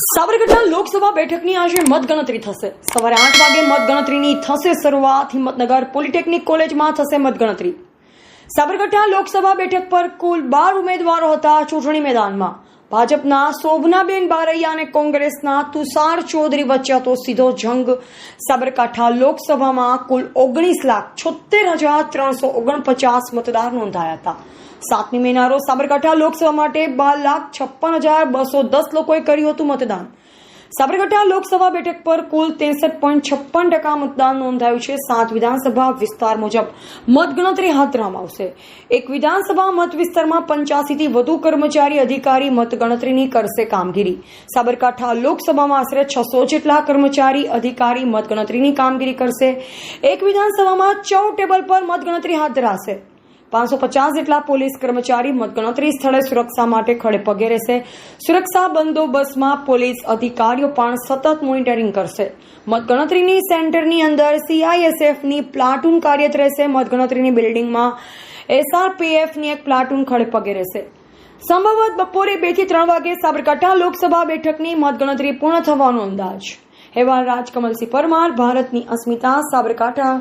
સાબરકાંઠા લોકસભા બેઠકની આજે મતગણતરી થશે. સવારે આઠ વાગે મતગણતરીની થશે શરૂઆત. હિંમતનગર પોલિટેકનિક કોલેજમાં થશે મતગણતરી. સાબરકાંઠા લોકસભા બેઠક પર કુલ બાર ઉમેદવારો હતા ચૂંટણી મેદાનમાં. ભાજપના શોભનાબેન બારૈયા અને કોંગ્રેસના તુષાર ચૌધરી વચ્ચે હતો સીધો જંગ. સાબરકાંઠા લોકસભામાં કુલ ઓગણીસ લાખ છોતેર હજાર ત્રણસો ઓગણપચાસ મતદાર નોંધાયા હતા. સાતમી મેના રોજ સાબરકાંઠા લોકસભા માટે બાર લાખ છપ્પન હજાર બસો દસ લોકોએ કર્યું હતું મતદાન. સાબરકાંઠા લોકસભા બેઠક પર કુલ ત્રેસઠ પોઈન્ટ છપ્પન ટકા મતદાન નોંધાયું છે. સાત વિધાનસભા વિસ્તાર મુજબ મતગણતરી હાથ ધરવામાં આવશે. એક વિધાનસભા મત વિસ્તારમાં પંચ્યાસીથી વધુ કર્મચારી અધિકારી મતગણતરીની કરશે કામગીરી. સાબરકાંઠા લોકસભામાં આશરે છસો જેટલા કર્મચારી અધિકારી મતગણતરીની કામગીરી કરશે. એક વિધાનસભામાં ચૌદ ટેબલ પર મતગણતરી હાથ ધરાશે. પાંચસો પચાસ જેટલા પોલીસ કર્મચારી મતગણતરી સ્થળે સુરક્ષા માટે ખડે પગે રહેશે. સુરક્ષા બંદોબસ્તમાં પોલીસ અધિકારીઓ પણ સતત મોનિટરિંગ કરશે. મતગણતરીની સેન્ટરની અંદર સીઆઈએસએફની પ્લાટૂન કાર્યરત રહેશે. મતગણતરીની બિલ્ડિંગમાં એસઆરપીએફની એક પ્લાટૂન ખડે પગે રહેશે. સંભવત બપોરે બેથી ત્રણ વાગે સાબરકાંઠા લોકસભા બેઠકની મતગણતરી પૂર્ણ થવાનો અંદાજ. હેવાલ રાજકમલસિંહ પરમાર, ભારતની અસ્મિતા, સાબરકાંઠા.